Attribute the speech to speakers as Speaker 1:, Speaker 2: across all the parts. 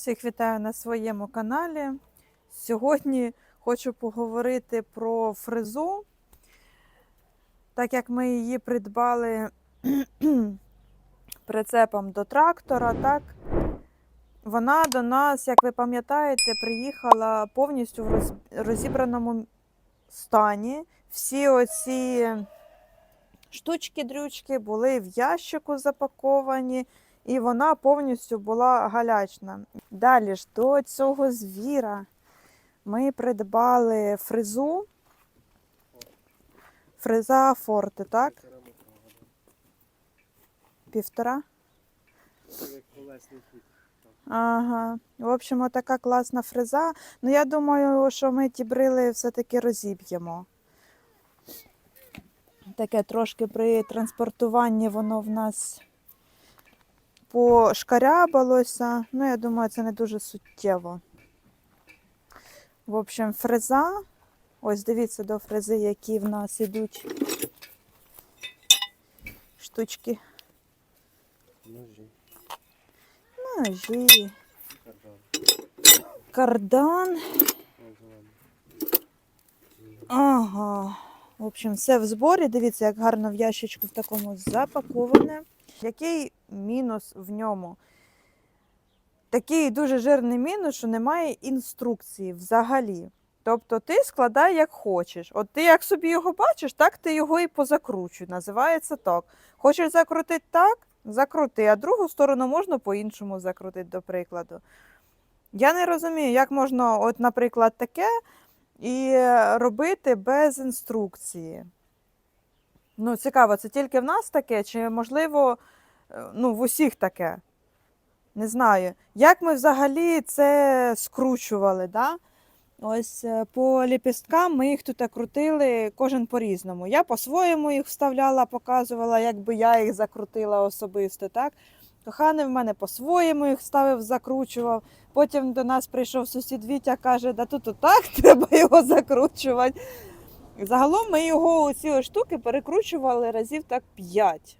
Speaker 1: Всіх вітаю на своєму каналі. Сьогодні хочу поговорити про фрезу, так як ми її придбали прицепом до трактора, так вона до нас, як ви пам'ятаєте, приїхала повністю в розібраному стані. Всі оці штучки-дрючки були в ящику запаковані і вона повністю була галячна. Далі ж до цього звіра ми придбали фрезу. Фреза Форте, так? Півтора. Ага. В общем, така класна фреза. Ну, я думаю, що ми ті брили все-таки розіб'ємо. Таке трошки при транспортуванні воно в нас пошкарябалося. Ну, я думаю, це не дуже суттєво. В общем, фреза. Ось дивіться до фрези, які в нас ідуть штучки.
Speaker 2: Ножі,
Speaker 1: Ножі,
Speaker 2: кардан,
Speaker 1: кардан. Ага. В общем, все в зборі. Дивіться, як гарно в ящичку в такому запаковане. Який мінус в ньому? Такий дуже жирний мінус, що немає інструкції взагалі. Тобто ти складай як хочеш. От ти як собі його бачиш, так ти його і позакручуй. Називається так. Хочеш закрутити так, закрути, а другу сторону можна по-іншому закрутити, до прикладу. Я не розумію, як можна, от, наприклад, таке і робити без інструкції. Ну, цікаво, це тільки в нас таке, чи можливо, е, ну, в усіх таке. Не знаю. Як ми взагалі це скручували, да? Ось е, по ліпісткам ми їх тут крутили кожен по-різному. Я по-своєму їх вставляла, показувала, якби я їх закрутила особисто, так? Коханий в мене по-своєму їх ставив, закручував. Потім до нас прийшов сусід Вітя, каже, да тут отак треба його закручувати. Загалом ми його ці штуки перекручували разів так 5.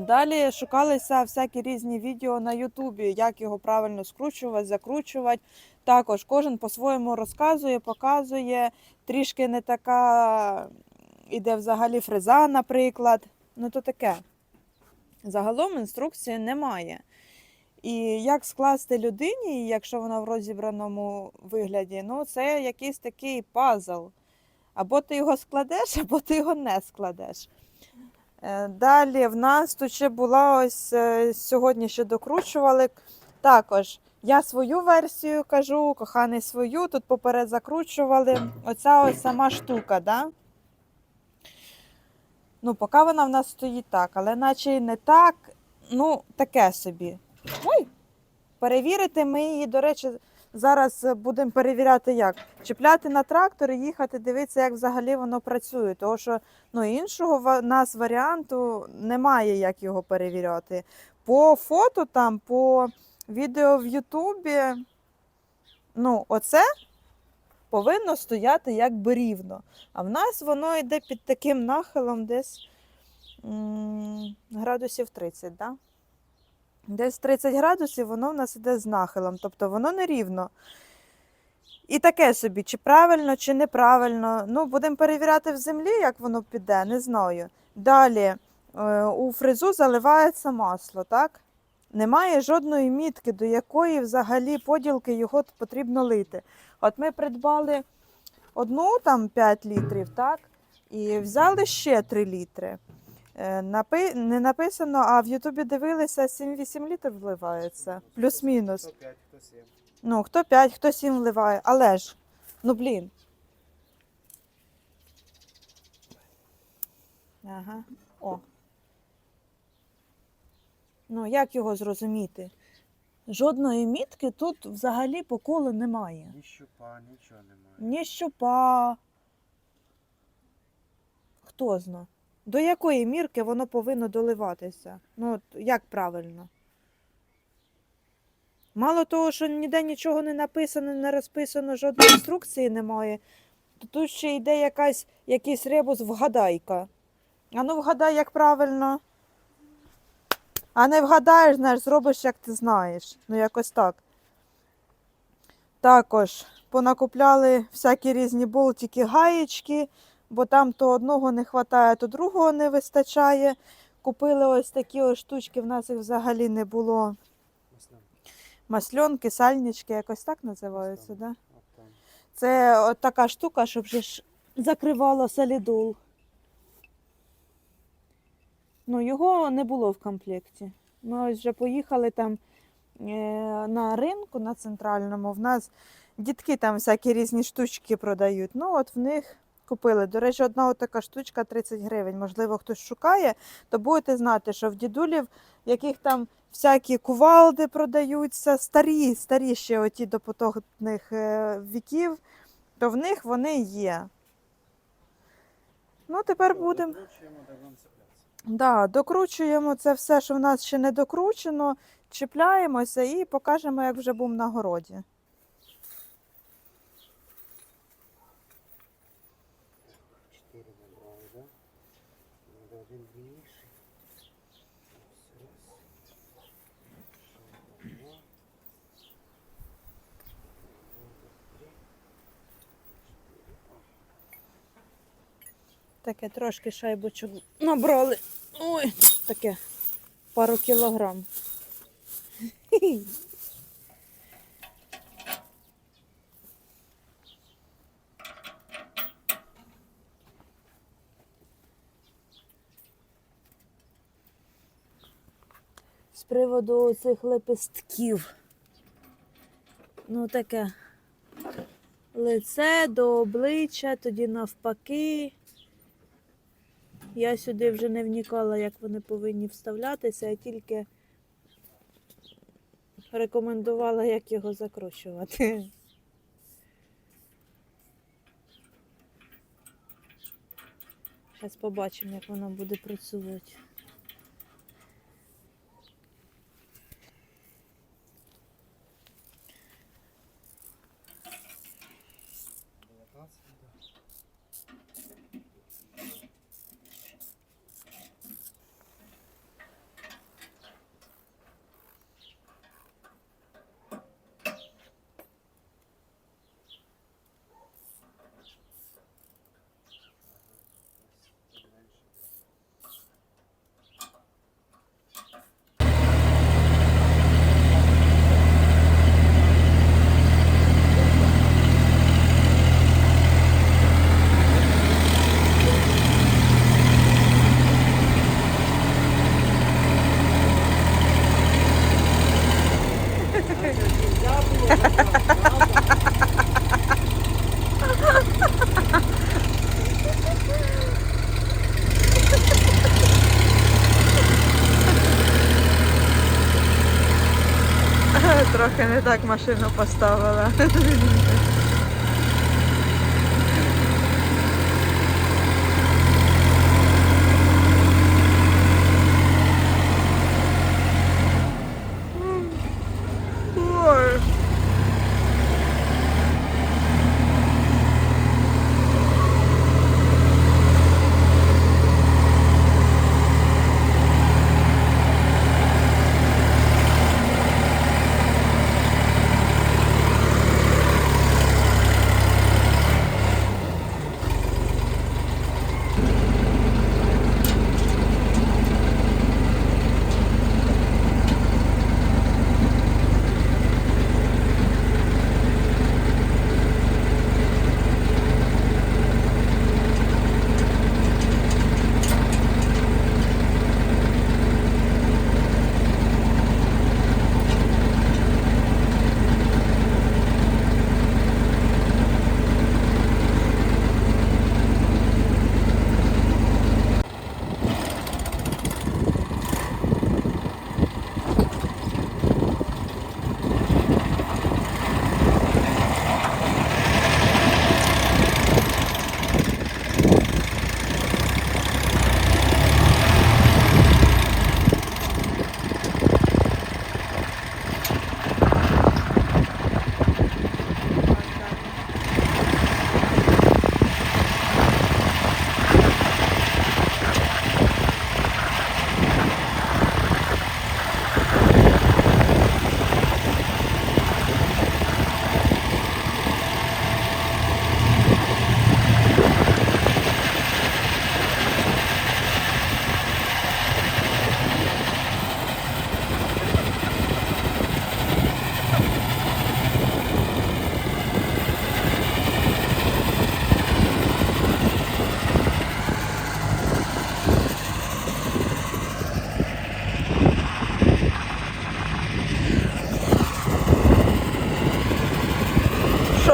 Speaker 1: Далі шукалися всякі різні відео на Ютубі, як його правильно скручувати, закручувати. Також кожен по-своєму розказує, показує. Трішки не така іде взагалі фреза, наприклад. Ну то таке. Загалом інструкції немає. І як скласти людині, якщо вона в розібраному вигляді, ну це якийсь такий пазл. Або ти його складеш, або ти його не складеш. Е, Далі в нас тут ще була ось е, сьогодні ще докручували. Також я свою версію кажу, коханий свою, тут поперед закручували. Оця ось сама штука, да? Ну, поки вона в нас стоїть так, але наче й не так, ну, таке собі. Ой! Перевірити ми її, до речі, зараз будемо перевіряти як. Чіпляти на трактор і їхати, дивитися, як взагалі воно працює. Тому що ну, іншого в нас варіанту немає, як його перевіряти. По фото там, по відео в Ютубі, ну, оце повинно стояти якби рівно. А в нас воно йде під таким нахилом десь м, градусів 30, да? Десь 30 градусів воно в нас іде з нахилом, тобто воно не рівно. І таке собі, чи правильно, чи неправильно. Ну, будемо перевіряти в землі, як воно піде, не знаю. Далі е, у фрезу заливається масло, так? Немає жодної мітки, до якої взагалі поділки його потрібно лити. От ми придбали одну там 5 літрів, так? І взяли ще 3 літри. Е, Напи... Не написано, а в Ютубі дивилися 7-8 літрів вливається. Плюс-мінус.
Speaker 2: Хто 5, хто 7.
Speaker 1: Ну, хто 5, хто 7 вливає. Але ж, ну блін. Ага. О. Ну, як його зрозуміти? Жодної мітки тут взагалі по колу немає.
Speaker 2: Ні щупа, нічого немає.
Speaker 1: Ні щупа. Хто зна? До якої мірки воно повинно доливатися? Ну, от як правильно? Мало того, що ніде нічого не написано, не розписано, жодної інструкції немає, то тут ще йде якась, якийсь ребус вгадайка. А ну вгадай, як правильно. А не вгадаєш, знаєш, зробиш, як ти знаєш. Ну, якось так. Також понакупляли всякі різні болтики, гаєчки, бо там то одного не вистачає, то другого не вистачає. Купили ось такі ось штучки, в нас їх взагалі не було. Масльонки, сальнички, якось так називаються, да? Це от така штука, щоб же ж закривало солідол. Ну, його не було в комплекті. Ми ось вже поїхали там е, на ринку на центральному. В нас дітки там всякі різні штучки продають. Ну, от в них купили. До речі, одна така штучка 30 гривень. Можливо, хтось шукає, то будете знати, що в дідулів, яких там всякі кувалди продаються, старі, старі ще оті до потогних е, віків, то в них вони є. Ну, тепер будемо. Да, докручуємо це все, що в нас ще не докручено, чіпляємося і покажемо, як вже був на городі. Таке трошки шайбочок набрали. Ой, таке пару кілограм. З приводу цих лепестків. Ну, таке лице до обличчя, тоді навпаки. Я сюди вже не вникала, як вони повинні вставлятися, а тільки рекомендувала, як його закручувати. Зараз побачимо, як воно буде працювати.
Speaker 2: Дев'ятнадцять, да.
Speaker 1: Трохи не так машину поставила.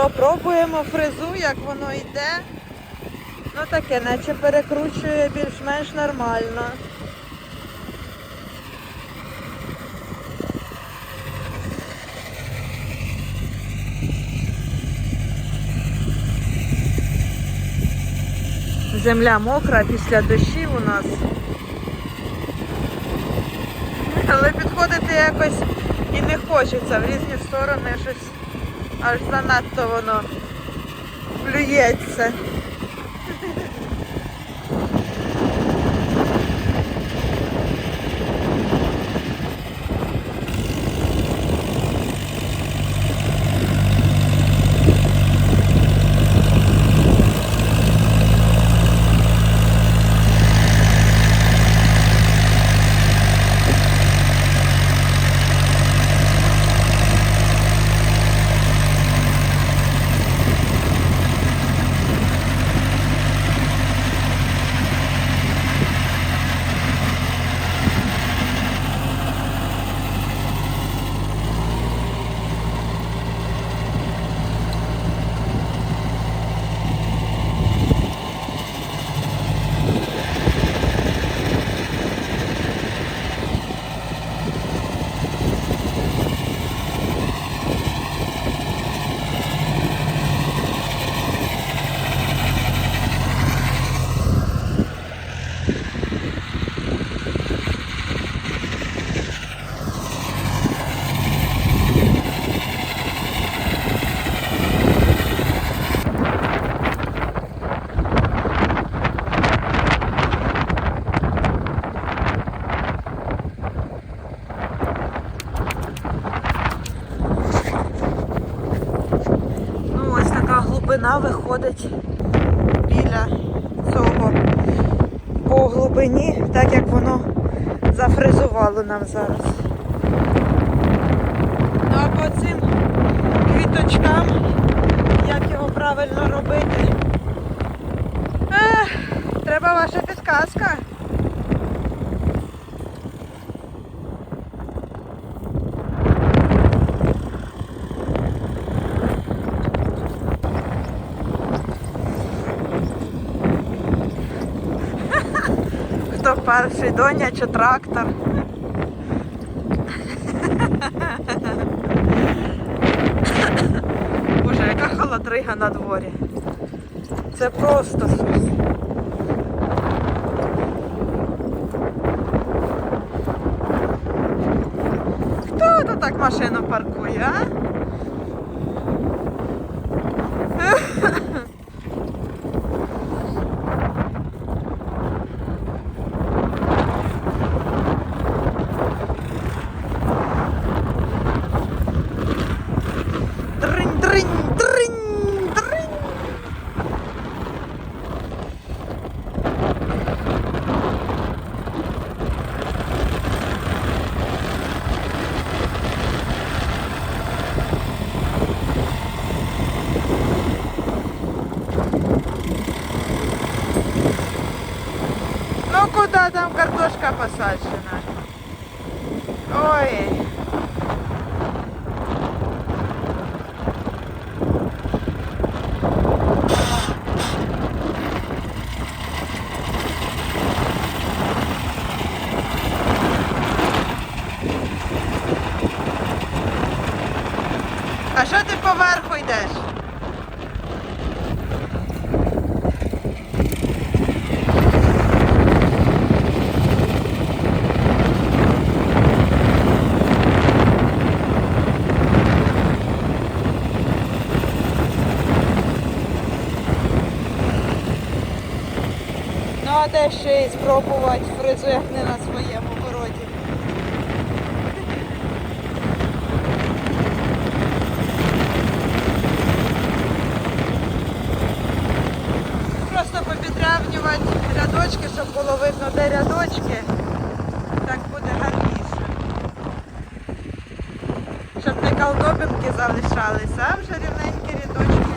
Speaker 1: що, пробуємо фрезу, як воно йде. Ну таке, наче перекручує більш-менш нормально. Земля мокра після дощів у нас. Але підходити якось і не хочеться в різні сторони щось аж занадто воно плюється. Ну, ось така виходить біля цього по глибині, так як воно зафризувало нам зараз. Ну а по цим квіточкам, як його правильно робити, ех, треба ваша підказка. Хто перший, доня чи трактор? Боже, яка холодрига на дворі. Це просто сус. Хто тут так машину паркує, а? Там картошка посаджена? Ой. А що ти поверху йдеш? Ще й спробувати фризу, як не на своєму городі. Просто попідрявнювати рядочки, щоб було видно, де рядочки. Так буде гарніше. Щоб не колдобинки залишалися, а вже рівненькі рядочки.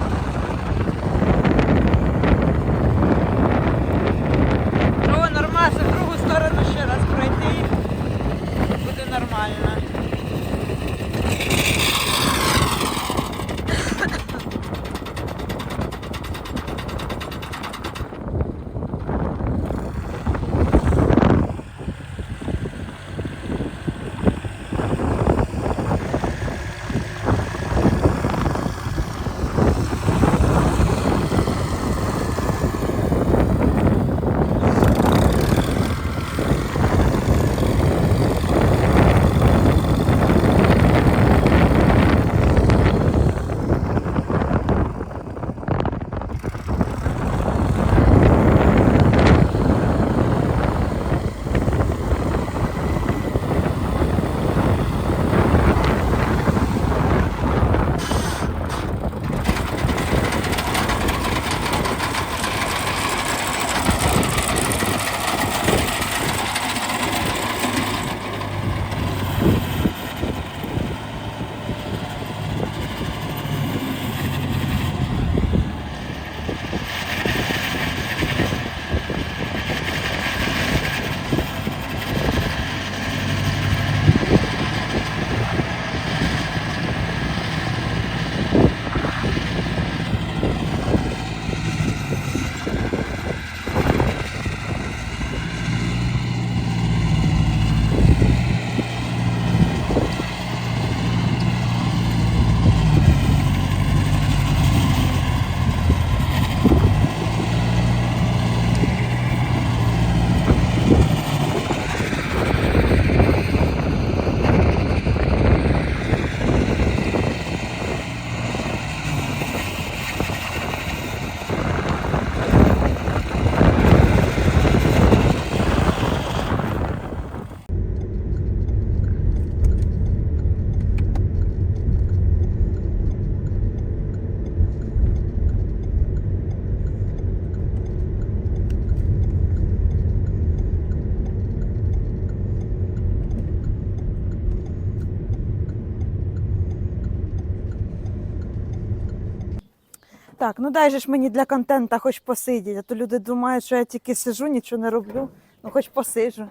Speaker 1: Так, ну дай же ж мені для контента хоч посидіти, а то люди думають, що я тільки сижу, нічого не роблю. Ну, хоч посижу.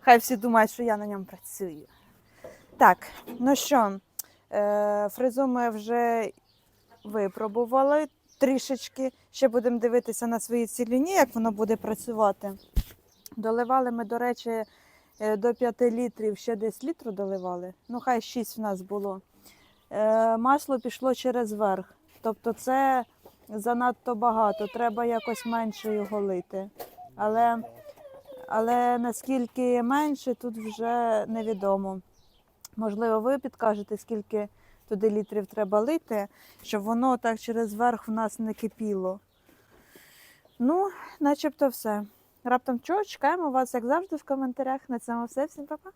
Speaker 1: Хай всі думають, що я на ньому працюю. Так, ну що, е, фрезу ми вже випробували трішечки. Ще будемо дивитися на свої ціліні, як воно буде працювати. Доливали ми, до речі, е, до 5 літрів, ще десь літру доливали. Ну, хай 6 в нас було. Е, Масло пішло через верх. Тобто це занадто багато, треба якось менше його лити. Але, але наскільки менше, тут вже невідомо. Можливо, ви підкажете, скільки туди літрів треба лити, щоб воно так через верх в нас не кипіло. Ну, начебто все. Раптом чого, чекаємо вас, як завжди, в коментарях. На цьому все. Всім па-па.